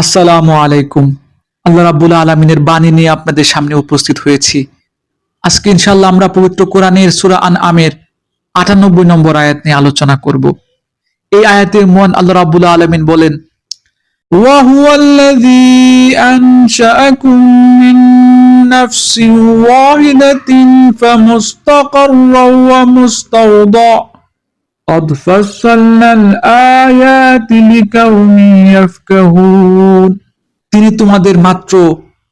আসসালামু আলাইকুম আল্লাহ রাব্বুল আলমিনের বাণী নিয়ে আপনাদের সামনে উপস্থিত হয়েছি আজকে ইনশাল্লাহ আমরা পবিত্র কোরআনের সুরা আন আমের আটানব্বই নম্বর আয়াত নিয়ে আলোচনা করব এই আয়াতের মন আল্লাহ রাব্বুল আলমিন বলেন وهو الذي أنشأكم من نفس واحدة فمستقر ومستودع قد فصلنا الآيات لقوم يفقهون তিনি তোমাদের মাত্র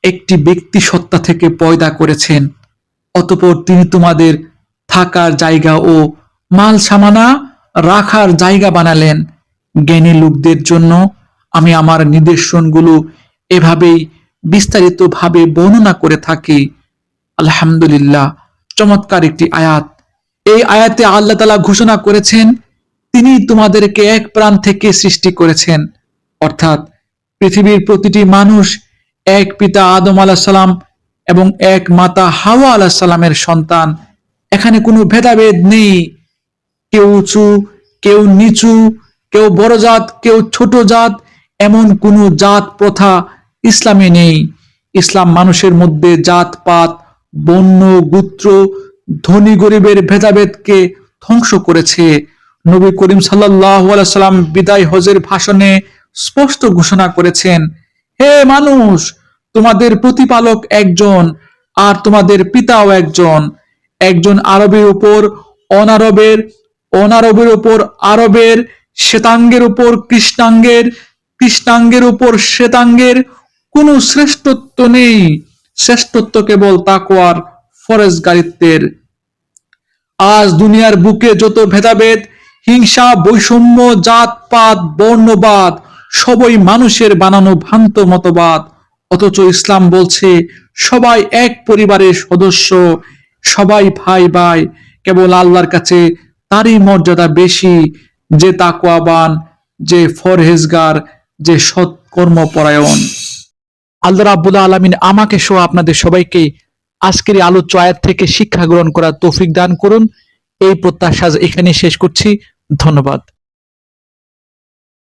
একটি ব্যক্তি সত্তা থেকে পয়দা করেছেন অতঃপর তিনি তোমাদের থাকার জায়গা ও মাল সামানা রাখার জায়গা বানালেন জ্ঞানী লোকদের জন্য আমি আমার নিদর্শনগুলো এভাবেই বিস্তারিতভাবে বর্ণনা করে থাকি আলহামদুলিল্লাহ চমৎকার একটি আয়াত এই আয়াতে আল্লাহ তালা ঘোষণা করেছেন, তিনি তোমাদেরকে এক প্রাণ থেকে সৃষ্টি করেছেন। অর্থাৎ পৃথিবীর প্রতিটি মানুষ এক পিতা আদম আলাহ সালাম এবং এক মাতা হাওয়া আলাহ সালামের সন্তান। এখানে কোনো ভেদাভেদ নেই। কেউ উঁচু, কেউ নিচু, কেউ বড় জাত, কেউ ছোট জাত, এমন কোনো জাত প্রথা ইসলামে নেই। ইসলাম মানুষের মধ্যে জাত পাত বন্য, গোত্র ধনী গরিবের ভেদাভেদকে ধ্বংস করেছে। নবী করিম সাল্লাম বিদায় হজের ভাষণে স্পষ্ট ঘোষণা করেছেন, হে মানুষ, তোমাদের প্রতিপালক একজন আর তোমাদের পিতাও একজন। একজন আরবের উপর অনারবের অনারবের উপর আরবের, শ্বেতাঙ্গের উপর কৃষ্ণাঙ্গের কৃষ্ণাঙ্গের উপর শ্বেতাঙ্গের কোনো শ্রেষ্ঠত্ব নেই। শ্রেষ্ঠত্ব কেবল তাকওয়ার, ফরেজগারিত্বের। আজ দুনিয়ার বুকে যত ভেদাভেদ, হিংসা, বৈষম্য জাতপাত বর্ণবাদ সবই মানুষের বানানো ভ্রান্ত মতবাদ। অথচ ইসলাম বলছে, সবাই এক পরিবারের সদস্য, সবাই ভাই ভাই, কেবল আল্লাহর কাছে তারই মর্যাদা বেশি, যে তাকওয়াবান, যে ফরহেজগার, যে সৎকর্মপরায়ণ আল্লাহ রাব্বুল আলমিন আমাকে সহ আপনাদের সবাইকে আজকের এই আলোচ্য আয়াত থেকে শিক্ষা গ্রহণ করার তৌফিক দান করুন। এই প্রত্যাশা এখানে শেষ করছি। ধন্যবাদ।